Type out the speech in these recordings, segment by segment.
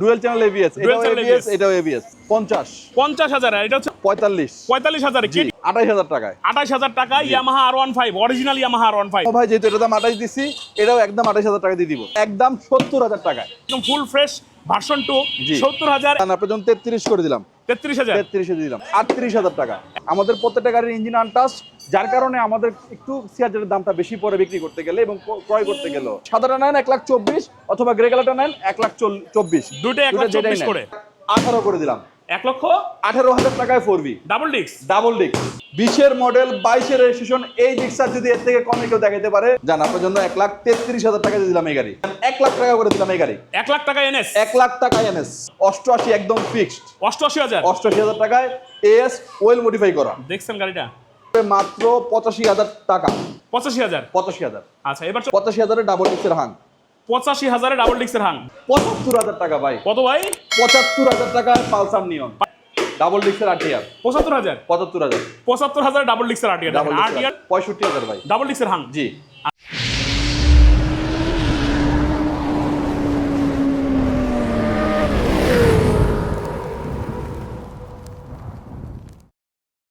Dual channel ABS এটাও ABS এটাও ABS পঞ্চাশ। পঞ্চাশ হাজার এটা হচ্ছে পঁয়তাল্লিশ। পঁয়তাল্লিশ হাজার জি কি আঠাইশ হাজার টাকায়। আঠাশ হাজার টাকা Yamaha R one five original Yamaha R one five ও ভাই যেহেতু এটা দাম 28 দিছি এটাও একদম আঠাইশ হাজার টাকা দিয়ে দিব। একদম সত্তর হাজার টাকায়। একদম ফুল ফ্রেশ ভার্সন টু সত্তর হাজার। আপনার জন্য তেত্রিশ করে দিলাম। তেত্রিশ হাজার। তেত্রিশে দিলাম। আটত্রিশ হাজার টাকা। আমাদের প্রত্যেকটা গাড়ির ইঞ্জিন আনটাস যার কারণে আমাদের একটু সিয়াজের দামটা বেশি পরে বিক্রি করতে গেলে এবং ক্রয় করতে গেল সাদাটা নেন এক লাখ চব্বিশ অথবা গ্রে কালারটা নেন এক লাখ চব্বিশ। দুটোই এক লাখ দুটো চব্বিশ করে। আঠারো করে দিলাম। এক লক্ষ আঠারো হাজার টাকায় four B double disc. Double disc বিশের মডেল বাইশের রেজিস্ট্রেশন এই ডিক্সার যদি এর থেকে কমে কেউ দেখাতে পারে জান আপনার জন্য এক লাখ তেত্রিশ হাজার টাকা দিলাম এই গাড়ি। এক লাখ টাকা করে দিলাম এই গাড়ি। এক লাখ টাকা এনএস এক লাখ টাকা এনএস অষ্টআশি একদম ফিক্সড অষ্টআশি হাজার। অষ্টআশি হাজার টাকায় এএস ওয়েল মডিফাই করা। দেখছেন গাড়িটা? মাত্র পঁচাশি হাজার টাকা। পঁচাশি হাজার। পঁচাশি হাজার। আচ্ছা এবার পঁচাশি হাজারের ডাবল ডিক্সের হাং পঁচাশি হাজারে ডাবল ডিস্কের হাং পঁচাত্তর হাজার টাকা ভাই। কত ভাই? পঁচাত্তর হাজার টাকা পালসার নিয়ন ডাবল ডিক্সের আটিয়ার পঁচাত্তর হাজার? পঁচাত্তর হাজার। পঁচাত্তর হাজার ডাবল ডিস্কের আটিয়ার আটিয়ার পঁয়ষট্টি হাজার ভাই। ডাবল ডিস্কের হাং জি।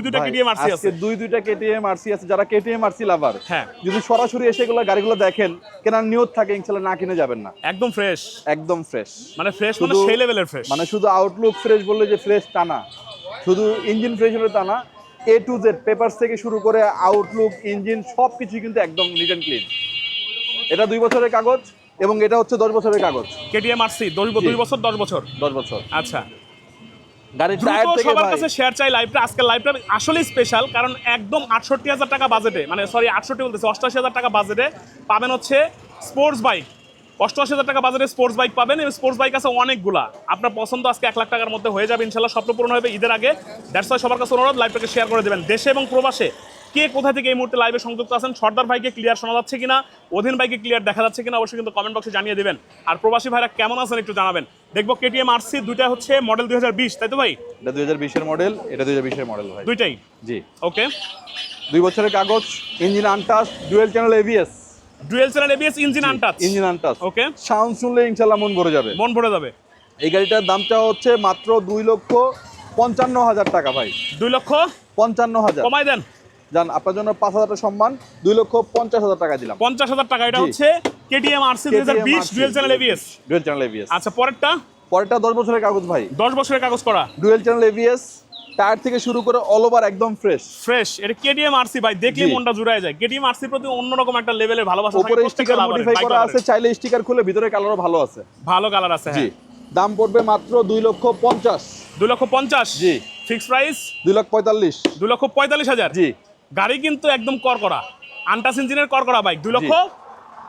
দুই দুইটা কেটিএম আরসি আছে। দুই দুইটা কেটিএম আরসি আছে যারা কেটিএম আরসি লাভার হ্যাঁ। যদি সরাসরি এসে এগুলো গাড়িগুলো দেখেন কেনার নিয়ত থাকে ইনশাল্লাহ না কিনে যাবেন না। একদম ফ্রেশ একদম ফ্রেশ মানে ফ্রেশ মানে সেই লেভেলের ফ্রেশ মানে শুধু আউটলুক ফ্রেশ বললে যে ফ্রেশ তা না। শুধু ইঞ্জিন ফ্রেশ হলে তা না এ টু জেড পেপারস থেকে শুরু করে আউটলুক ইঞ্জিন সব কিছু কিন্তু একদম নিট অ্যান্ড ক্লিন এটা দুই বছরের কাগজ এবং এটা হচ্ছে দশ বছরের কাগজ। কেটিএম আরসি দুই বছর দশ বছর? দশ বছর। আচ্ছা। গাড়ির টায়ার থেকে সবার কাছে শেয়ার চাই লাইভটা আজকে লাইভটা আসলেই স্পেশাল কারণ একদম আটষট্টি হাজার টাকা বাজেটে মানে সরি আটষট্টি বলতেছে অষ্টআশি হাজার টাকা বাজেটে পাবেন হচ্ছে স্পোর্টস বাইক অষ্টআশি হাজার টাকা বাজারে স্পোর্টস বাইক পাবেন এবং স্পোর্টস বাইক আছে অনেকগুলা। আপনার পছন্দ আজকে এক লাখ টাকার মধ্যে হয়ে যাবে ইনশাল্লাহ স্বপ্ন পূরণ হবে ঈদের আগে। দ্যাটস ওয়াই সবার কাছে অনুরোধ লাইভটাকে শেয়ার করে দেবেন। দেশে এবং প্রবাসে কে কোথা থেকে এই মুহূর্তে লাইভে সংযুক্ত আছেন? সর্দার ভাইকে ক্লিয়ার শোনা যাচ্ছে কিনা? অধীন ভাইকে ক্লিয়ার দেখা যাচ্ছে কিনা? অবশ্যই কিন্তু কমেন্ট বক্সে জানিয়ে দেবেন। আর প্রবাসী ভাইরা কেমন আছেন একটু জানাবেন। দেখব কেটিএম আরসি দুইটা হচ্ছে মডেল দুই হাজার বিশ তাই তো ভাই? এটা দুই হাজার বিশের মডেল এটা দুই হাজার বিশের মডেল ভাই। দুইটাই? জি। ওকে দুই বছরের কাগজ engine untouched dual channel ABS dual channel ABS engine untouched engine untouched okay sound শুনলে ইনশাল্লাহ মন ভরে যাবে। মন ভরে যাবে। এই গাড়িটার দামটা হচ্ছে মাত্র দুই লক্ষ পঞ্চান্ন হাজার টাকা ভাই। দুই লক্ষ? পঞ্চান্ন হাজার। কমাই দেন। জান আপনার জন্য পাঁচ হাজার সম্মান দুই লক্ষ পঞ্চাশ হাজার টাকা দিলাম। পঞ্চাশ হাজার টাকা। এটা হচ্ছে কেটিএম আরসি দুই হাজার বিশ dual channel ABS dual channel ABS আচ্ছা পরেরটা? পরেরটা দশ বছরের কাগজ ভাই। দশ বছরের কাগজ করা ডুয়েল চ্যানেল এবিএস টায়ার থেকে শুরু করে অল ওভার একদম ফ্রেশ ফ্রেশ এটা কেটিএম আরসি ভাই দেখলে মনটা জুড়ায় যায়। কেটিএম আরসির প্রতি অন্যরকম একটা লেভেলের ভালোবাসা থাকে উপরে স্টিকার মডিফাই করা আছে চাইলে স্টিকার খুলে ভিতরে কালারও ভালো আছে। ভালো কালার আছে জি। হ্যাঁ। দাম পড়বে মাত্র দুই লক্ষ পঞ্চাশ। দুই লক্ষ পঞ্চাশ? জি। ফিক্স প্রাইস দুই লক্ষ পঁয়তাল্লিশ। দুই লক্ষ পঁয়তাল্লিশ হাজার? জি। গাড়ি কিন্তু একদম কর করা। আন্টাস ইঞ্জিনের কর করা বাইক দুই লক্ষ?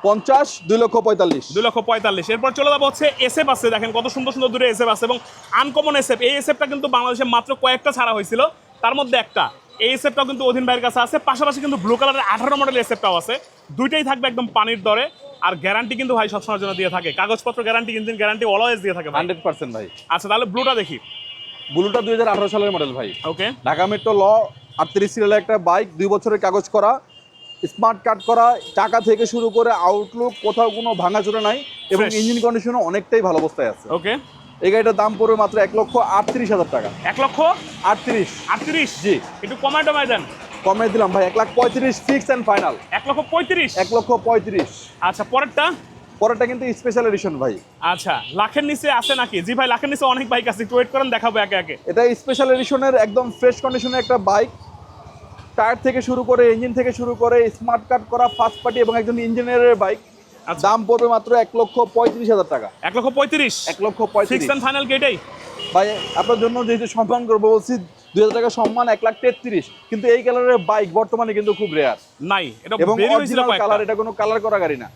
পঞ্চাশ দুই লক্ষ পঁয়তাল্লিশ। দুই লক্ষ পঁয়তাল্লিশ। এরপর চলে যাব হচ্ছে এসএফ আছে দেখেন কত সুন্দর সুন্দর দূরে এসএফ আছে এবং আনকমন এসএফ এই এসএফটা কিন্তু বাংলাদেশে মাত্র কয়েকটা ছাড়া হয়েছিল। তার মধ্যে একটা। এই এসএফটাও কিন্তু অধীন ভাইয়ের কাছে আছে। পাশাপাশি কিন্তু ব্লু কালারের আঠারো মডেল এসএফটাও আছে। দুইটাই থাকবে একদম পানির দরে। আর গ্যারান্টি কিন্তু ভাই সবসময়ের জন্য দিয়ে থাকে। কাগজপত্র গ্যারান্টি ইঞ্জিন গ্যারান্টি অলওয়েজ দিয়ে থাকে হান্ড্রেড পার্সেন্ট ভাই। আচ্ছা তাহলে ব্লুটা দেখি। ব্লুটা দুই হাজার আঠারো সালের মডেল ভাই। ওকে ঢাকা মেট্রো ল আটত্রিশ সিরিয়ালের একটা বাইক দুই বছরের কাগজ করা স্মার্ট কার্ড করা টাকা থেকে শুরু করে আউটলুক কোথাও কোনো ভাঙাচোরা নাই এবং ইঞ্জিন কন্ডিশনও অনেকটাই ভালো অবস্থায় আছে। ওকে এই গাড়িটার দাম পড়বে মাত্র এক লক্ষ আটত্রিশ হাজার টাকা। এক লক্ষ আটত্রিশ। আটত্রিশ? জি। একটু কমায় টমায় দেন। কমে দিলাম ভাই এক লাখ পঁয়ত্রিশ ফিক্স অ্যান্ড ফাইনাল এক লক্ষ পঁয়ত্রিশ? এক লক্ষ পঁয়ত্রিশ। আচ্ছা পরেরটা? পরেরটা কিন্তু স্পেশাল এডিশন ভাই। আচ্ছা লাখের নিচে আছে নাকি? জি ভাই লাখের নিচে অনেক বাইক আছে একটু ওয়েট করেন দেখাবো একে একে। এটা স্পেশাল এডিশনের একদম ফ্রেশ কন্ডিশনের একটা বাইক টায়ার থেকে শুরু করে ইঞ্জিন থেকে শুরু করে স্মার্ট কার্ড করা ফার্স্ট পার্টি এবং একজন ইঞ্জিনিয়ারের বাইক আচ্ছা। দাম পড়বে মাত্র এক লক্ষ পঁয়ত্রিশ হাজার টাকা। এক লক্ষ পঁয়ত্রিশ? এক লক্ষ পঁয়ত্রিশ। ফাইনাল গেটেই ভাই আপনার জন্য যেহেতু সম্মান করব বলছি দুই হাজার টাকা সম্মান এক লাখ তেত্রিশ। কিন্তু এই কালারের বাইক বর্তমানে কিন্তু খুব রেয়ার নাই এটা এবং অরিজিনাল কালার এটা কোনো কালার করা গাড়ি না।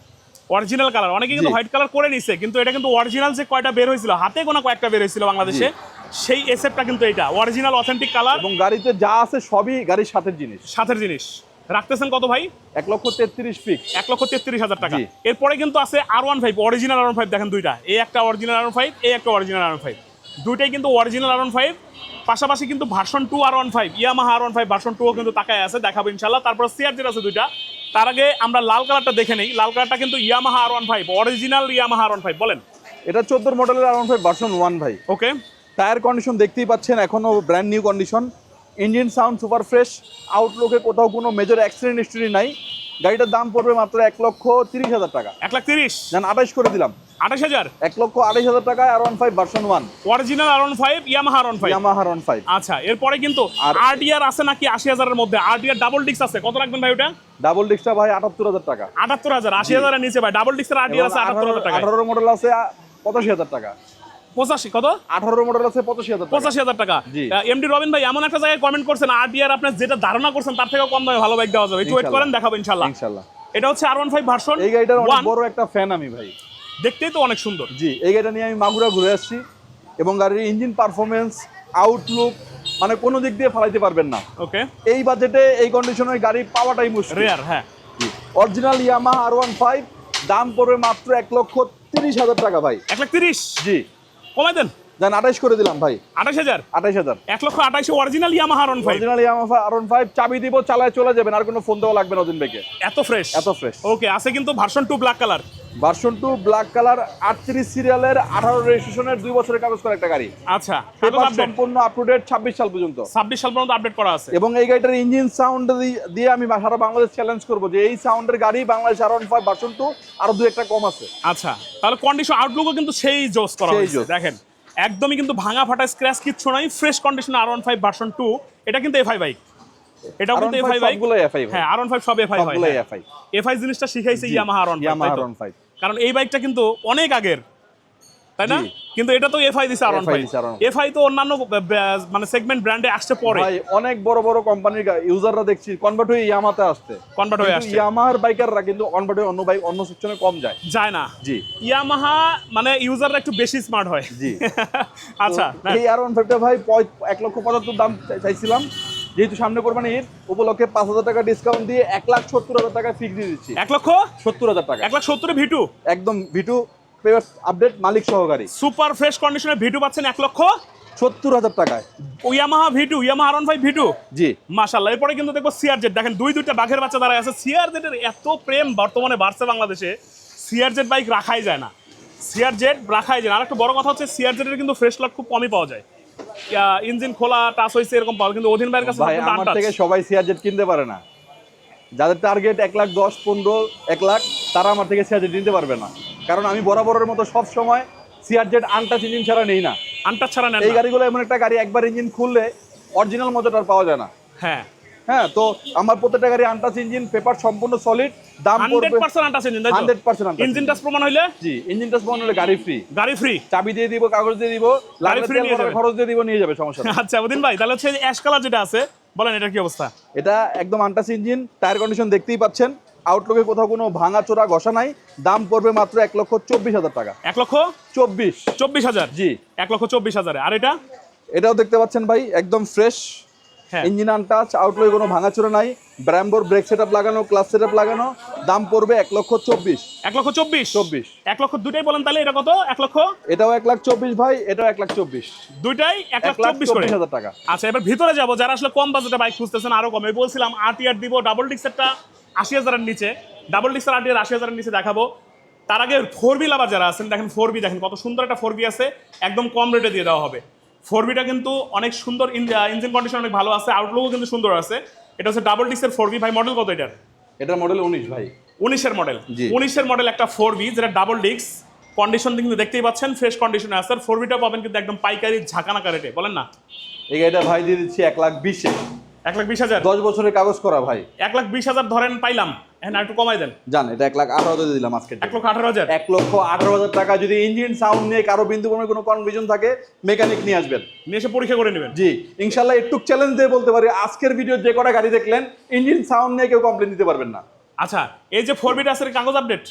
অরিজিনাল কালার অনেকে কিন্তু হোয়াইট কালার করে নিছে কিন্তু এটা কিন্তু অরিজিনাল যে কয়টা বের হয়েছিল হাতে গোনা কয়েকটা বের হয়েছিল বাংলাদেশে। সেই এসএফটা কিন্তু এটা অরিজিনাল অথেন্টিক কালার এবং গাড়িতে যা আছে সবই গাড়ির সাথের জিনিস সাথের জিনিস রাখতেছেন কত ভাই এক লক্ষ তেত্রিশ ফিক্স এক লক্ষ তেত্রিশ হাজার টাকা এরপরে কিন্তু আছে R one five original R one five দেখেন দুইটা এই একটা অরিজিনাল আর ওয়ান ফাইভ এই একটা অরিজিনাল আর ওয়ান ফাইভ দুইটাই কিন্তু অরিজিনাল আর ওয়ান ফাইভ পাশাপাশি কিন্তু version two R one five Yamaha R one five version টুও কিন্তু তাকায় আছে দেখাবো ইনশাল্লাহ তারপর সিআরজির আছে দুইটা তার আগে আমরা লাল কালারটা দেখে নেই লাল কালারটা কিন্তু Yamaha R one five original Yamaha R one five বলেন এটা চোদ্দোর মডেলের R one five version one ভাই ওকে টায়ার কন্ডিশন দেখতেই পাচ্ছেন এখনও brand new condition engine sound super fresh আউটলুকে কোথাও কোনো মেজর অ্যাক্সিডেন্ট হিস্ট্রি নাই। গাড়িটার দাম পড়বে মাত্র এক লক্ষ তিরিশ হাজার টাকা। এক লাখ তিরিশ? জান আঠাশ করে দিলাম। আঠাশ হাজার? এক লক্ষ আঠাশ হাজার টাকায় R one five version one original R five Yamaha R five Yamaha R one five আচ্ছা এরপরে কিন্তু আর- আরডিআর আছে নাকি আশি হাজারের মধ্যে? আরডিআর ডাবল ডিস্ক আছে কত রাখবেন ভাই ওটা? ডাবল ডিস্কটা ভাই আটাত্তর হাজার টাকা। আটাত্তর হাজার আশি হাজারের নিচে ভাই ডাবল ডিস্কের আরডিআর আছে আটাত্তর হাজার টাকা আঠারো মডেল আছে পঁচাশি হাজার টাকা। পঁচাশি কত? আঠারো মডেল আছে পঁচাশি হাজার পঁচাশি হাজার টাকা। এমডি রবিন ভাই এমন একটা জায়গায় কমেন্ট করছেন আরডিআর আপনার যেটা ধারণা করছেন তার থেকেও কম দামে ভালো বাইক দেওয়া যাবে। একটু ওয়েট করেন দেখাবো ইনশাল্লাহ। ইনশাল্লাহ। এটা হচ্ছে আর ওয়ান ফাইভ ভার্সন এই গাড়িটার অনেক বড় একটা ফ্যান আমি ভাই। দেখতেই তো অনেক সুন্দর। জি এই গাড়িটা নিয়ে আমি মাগুরা ঘুরে আসছি এবং গাড়ির ইঞ্জিন পারফরমেন্স আউটলুক মানে কোনো দিক দিয়ে ফালাইতে পারবেন না। ওকে এই বাজেটে এই কন্ডিশনের গাড়ি পাওয়াটাই মুশকিল। রেয়ার হ্যাঁ। Original Yamaha R one five দাম পড়বে মাত্র এক লক্ষ তিরিশ হাজার টাকা ভাই। এক লাখ তিরিশ? জি। কমাই দেন। জান আঠাইশ করে দিলাম ভাই। আঠাশ হাজার? আঠাইশ হাজার। এক লক্ষ আঠাশে original Yamaha R five original Yamaha R five চাবি দিব চালায় চলে যাবেন আর কোনো ফোন দেওয়া লাগবে না অদিন বেকে এত ফ্রেশ এত ফ্রেশ ওকে আছে কিন্তু version two black colour version two black colour আটত্রিশ সিরিয়ালের আঠারো রেজিস্ট্রেশনের দুই বছরের কাগজ করা একটা গাড়ি। আচ্ছা সম্পূর্ণ আপ টু ডেট ছাব্বিশ সাল পর্যন্ত। ছাব্বিশ সাল পর্যন্ত আপডেট করা আছে। এবং এই গাড়িটার ইঞ্জিন সাউন্ড দিয়ে আমি সারা বাংলাদেশ চ্যালেঞ্জ করব যে এই সাউন্ডের গাড়ি Bangladesh R five version two আরও দু একটা কম আছে। আচ্ছা তাহলে কন্ডিশন আউটলুকও কিন্তু সেই জোস করা সেই জোস। দেখেন। একদমই কিন্তু ভাঙা ফাটা স্ক্র্যাচ কিচ্ছু নাই fresh condition R one five version two এটা কিন্তু এফআই বাইক এটাও কিন্তু এফআই বাইক হ্যাঁ আর ওয়ান ফাইভ সব এফআই হয় এফআই এফআই জিনিসটা শিখাইছে ইয়ামাহা আর ওয়ান ফাইভ কারণ এই বাইকটা কিন্তু অনেক আগের। তাই না? কিন্তু এটা তো এফআই দিছে আর ওয়ান FI ফাইভ দিছে R15 এফআই তো অন্যান্য মানে সেগমেন্ট ব্র্যান্ডে আসছে পরে ভাই অনেক বড় বড় কোম্পানির ইউজাররা দেখছি কনভার্ট হয়ে ইয়ামাতে আসছে। কনভার্ট হয়ে আসছে। ইয়ামাহার বাইকাররা কিন্তু কনভার্ট হয়ে অন্য বাইক অন্য সেকশনে কম যায়। যায় না। জি। ইয়ামাহা মানে ইউজাররা একটু বেশি স্মার্ট হয়। জি। আচ্ছা তো এই ওয়ান ফাইভটা ভাই এক লক্ষ পঁচাত্তর দাম চাইছিলাম। যেহেতু সামনে কোরবানি ঈদ উপলক্ষে পাঁচ হাজার টাকা ডিসকাউন্ট দিয়ে এক লাখ সত্তর হাজার টাকা ফিক্স দিয়ে দিচ্ছি। এক লক্ষ? সত্তর হাজার টাকা। এক লাখ সত্তর ভিটু? একদম ভিটু। আপডেট মালিক সহকারী। সুপার ফ্রেশ কন্ডিশনে ভিটু পাচ্ছেন এক লক্ষ। সত্তর হাজার টাকায়। Yamaha V two Yamaha R five V two জি। মাশাল্লাহ এরপরে কিন্তু দেখব সিআরজেড দেখেন দুই দুইটা বাঘের বাচ্চা দাঁড়ায় আছে। সিআরজেড এর এত প্রেম বর্তমানে বাড়ছে বাংলাদেশে। সিআরজেড বাইক রাখাই যায় না। সিআরজেড রাখাই যায় না। আর একটা বড় কথা হচ্ছে সিআরজেড এর কিন্তু ফ্রেশ লট খুব কমই পাওয়া যায়। ইঞ্জিন খোলা টাচ হয়েছে এরকম পাওয়া কিন্তু অধীন ভাইয়ের কাছে ভাই আমার থেকে সবাই সিয়ারজেট কিনতে পারে না। যাদের টার্গেট এক লাখ দশ পনেরো এক লাখ তারা আমার থেকে সিয়ারজেট নিতে পারবে না। কারণ আমি বরাবরের মতো সব সময় সিয়ারজেট আনটাচ ইঞ্জিন ছাড়া নেই না। আনটাচ ছাড়া নেন এই। গাড়িগুলো এমন একটা গাড়ি একবার ইঞ্জিন খুললে অরিজিনাল মজাটা পাওয়া যায় না। হ্যাঁ। হ্যাঁ তো আমার প্রত্যেকটা গাড়ি আনটাচ ইঞ্জিন পেপার সম্পূর্ণ সলিড দাম পড়বে আনটাচ ইঞ্জিন তাই তো? হান্ড্রেড পার্সেন্ট ইঞ্জিন টাচ প্রমাণ হইলে? জি ইঞ্জিন টাচ বন্ধ হলে গাড়ি ফ্রি গাড়ি ফ্রি চাবি দিয়ে দিব কাগজ দিয়ে দিব free তেল নিয়ে যাবে। খরচ দিয়ে দিব নিয়ে যাবে সমস্যা আচ্ছা অধীন ভাই তাহলে হচ্ছে অ্যাশ কালার যেটা আছে বলেন এটার কি অবস্থা? এটা একদম আনটাচ ইঞ্জিন টায়ার কন্ডিশন দেখতেই পাচ্ছেন। আউটলুকে কোথাও কোনো ভাঙা চোরা ঘষা নাই। দাম পড়বে মাত্র এক লক্ষ চব্বিশ হাজার টাকা। এক লক্ষ? চব্বিশ। চব্বিশ হাজার? জি। এক লক্ষ চব্বিশ হাজারে। আর এটা? এটাও দেখতে পাচ্ছেন ভাই একদম ফ্রেশ। হ্যাঁ। ইঞ্জিন আনটাচ আউটলুকে কোনো ভাঙা চোরা নাই। ব্র্যাম্বোর ব্রেক সেট লাগানো ক্লাস সেট লাগানো দাম পড়বে এক লক্ষ চব্বিশ। এক লক্ষ চব্বিশ? চব্বিশ। এক লক্ষ দুইটাই বলেন তাহলে এটা কত? এক লক্ষ? এটাও এক লাখ চব্বিশ ভাই এটাও এক লাখ চব্বিশ। দুইটাই এক লাখ চব্বিশ চব্বিশ হাজার টাকা। আচ্ছা এবার ভিতরে যাব। যারা আসলে কম বাজেটে বাইক খুঁজতেছেন আরও কমে। বলছিলাম আরটিআর দিব ডাবল ডিক্সেরটা আশি হাজারের নিচে ডাবল ডিক্সের আরটিআর আশি হাজারের নিচে দেখাবো। তার আগে ফোর বি লাভার যারা আছেন দেখেন ফোর বি দেখেন কত সুন্দর একটা ফোর বি আছে একদম কম রেটে দিয়ে দেওয়া হবে। ফোর বিটা কিন্তু অনেক সুন্দর ইঞ্জিন কন্ডিশন অনেক ভালো আছে আউটলুকও কিন্তু সুন্দর আছে। এটা হচ্ছে ডাবল ডিক্সের ফোর বি ভাই মডেল কত এটার? এটার মডেল উনিশ ভাই। উনিশের মডেল। উনিশের মডেল একটা ফোর বি যেটা ডাবল ডিক্স কন্ডিশন কিন্তু দেখতেই পাচ্ছেন ফ্রেশ কন্ডিশনে আছে। ফোর বিটা পাবেন কিন্তু একদম পাইকারি ঝাঁকানাকা রেটে বলেন না? এই গাড়িটা ভাই দিয়ে দিচ্ছি এক লাখ বিশে। এক লাখ বিশ হাজার। দশ বছরের কাগজ করা ভাই। এক লাখ বিশ হাজার ধরেন পাইলাম এখন একটু কমাই দেন। জান এটা এক লাখ আঠারো হাজার দিলাম আজকে এক লক্ষ আঠারো হাজার? এক লক্ষ আঠারো হাজার টাকা যদি ইঞ্জিন সাউন্ড নিয়ে কারও বিন্দু কোনো কোনো কনফিউশন থাকে মেকানিক নিয়ে আসবেন। নিয়ে এসে পরীক্ষা করে নেবেন। জি ইনশাল্লাহ একটু চ্যালেঞ্জ দিয়ে বলতে পারি আজকের ভিডিও যে কটা গাড়ি দেখলেন ইঞ্জিন সাউন্ড নিয়ে কেউ কমপ্লেন দিতে পারবেন না। আচ্ছা এই যে ফোর বিট আছে কাগজ আপডেট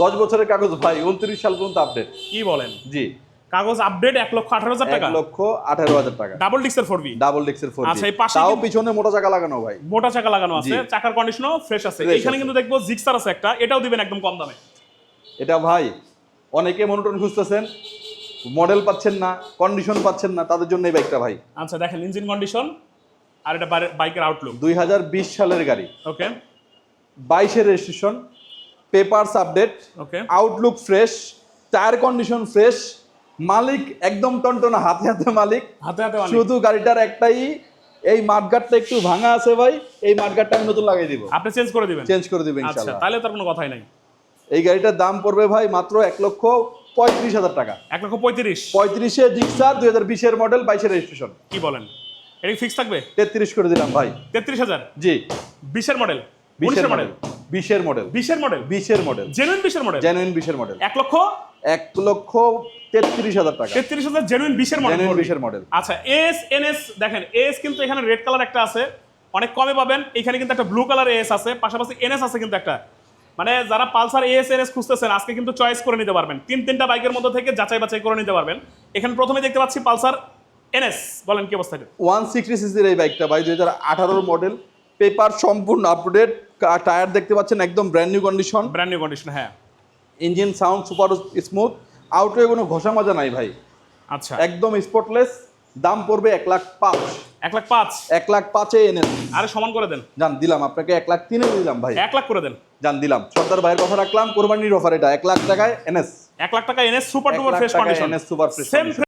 দশ বছরের কাগজ ভাই উনত্রিশ সাল পর্যন্ত আপডেট কি বলেন? জি। কাগজ আপডেট এক লক্ষ আঠারো হাজার টাকা। লক্ষ আঠারো হাজার টাকা। ডাবল ডিক্সের ফোর ডাবল ডিক্সের ফোর আচ্ছা, এই পাশে তাও পিছনে মোটা চাকা লাগানো ভাই। মোটা চাকা লাগানো আছে চাকার কন্ডিশনও ফ্রেশ আছে। এখানে কিন্তু দেখব জিক্সার আছে একটা এটাও দিবেন একদম কম দামে। এটা ভাই অনেকে মনোটন খুঁজতেছেন মডেল পাচ্ছেন না কন্ডিশন পাচ্ছেন না তাদের জন্য এই বাইকটা ভাই। আচ্ছা দেখেন ইঞ্জিন কন্ডিশন আর এটা বাইকের আউটলুক দুই হাজার বিশ সালের গাড়ি। ওকে বাইশের registration papers update okay outlook fresh tyre condition fresh মালিক একদম টনটনা হাতে হাতে মালিক। হাতে হাতে। শুধু গাড়িটার একটাই এই মাঠগাটটা একটু ভাঙা আছে ভাই এই মাঠগাটটা আমি নতুন লাগিয়ে দিব। আপনি চেঞ্জ করে দিবেন? চেঞ্জ করে দিবেন আচ্ছা ইনশাআল্লাহ তাহলে তার কোনো কথাই নাই। এই গাড়িটার দাম পড়বে ভাই মাত্র এক লক্ষ পঁয়ত্রিশ হাজার টাকা। এক লক্ষ পঁয়ত্রিশ? পঁয়ত্রিশে জিক্সার দুই হাজার বিশের মডেল বাইশের রেজিস্ট্রেশন কি বলেন? এটা ফিক্স থাকবে? তেত্রিশ করে দিলাম ভাই। তেত্রিশ হাজার? জি। বিশের মডেল? বিশের মডেল বিশের মডেল বিশের মডেল বিশের মডেল জেনুইন বিশের মডেল জেনুইন বিশের মডেল এক লক্ষ? এক লক্ষ তেত্রিশ হাজার টাকা। তেত্রিশ হাজার জেনুইন বিশের মডেল জেনুইন বিশের মডেল আচ্ছা এস এন এস দেখেন এস কিন্তু এখানে রেড কালার একটা আছে। অনেক কমে পাবেন। এখানে কিন্তু একটা ব্লু কালার এস আছে। পাশাপাশি এনএস আছে কিন্তু একটা। মানে যারা পালসার এস এন এস খুঁজতেছেন আজকে কিন্তু চয়েস করে নিতে পারবেন। তিন তিনটা বাইকের মধ্যে থেকে যাচাই বাছাই করে নিতে পারবেন। এখানে প্রথমে দেখতে পাচ্ছি পালসার এনএস বলেন কি অবস্থা? ওয়ান সিক্সটি সিসির এই বাইকটা ভাই দুই হাজার আঠারোর মডেল পেপার সম্পূর্ণ আপডেট টায়ার দেখতে পাচ্ছেন একদম brand new condition brand new condition হ্যাঁ। ইঞ্জিন সাউন্ড সুপার স্মুথ আউটওয়ে কোনো ঘষা মাজা নাই ভাই। আচ্ছা। একদম স্পটলেস দাম পড়বে এক লাখ পাঁচ। এক লাখ পাঁচ? এক লাখ পাঁচে এনে আরে সমান করে দেন। জান দিলাম আপনাকে এক লাখ তিনে দিলাম ভাই। এক লাখ করে দেন। জান দিলাম। সর্দার ভাইয়ের কথা রাখলাম কোরবানির অফার এটা এক লাখ টাকায় এনএস। এক লাখ টাকা NS super duper fresh condition fresh same condition।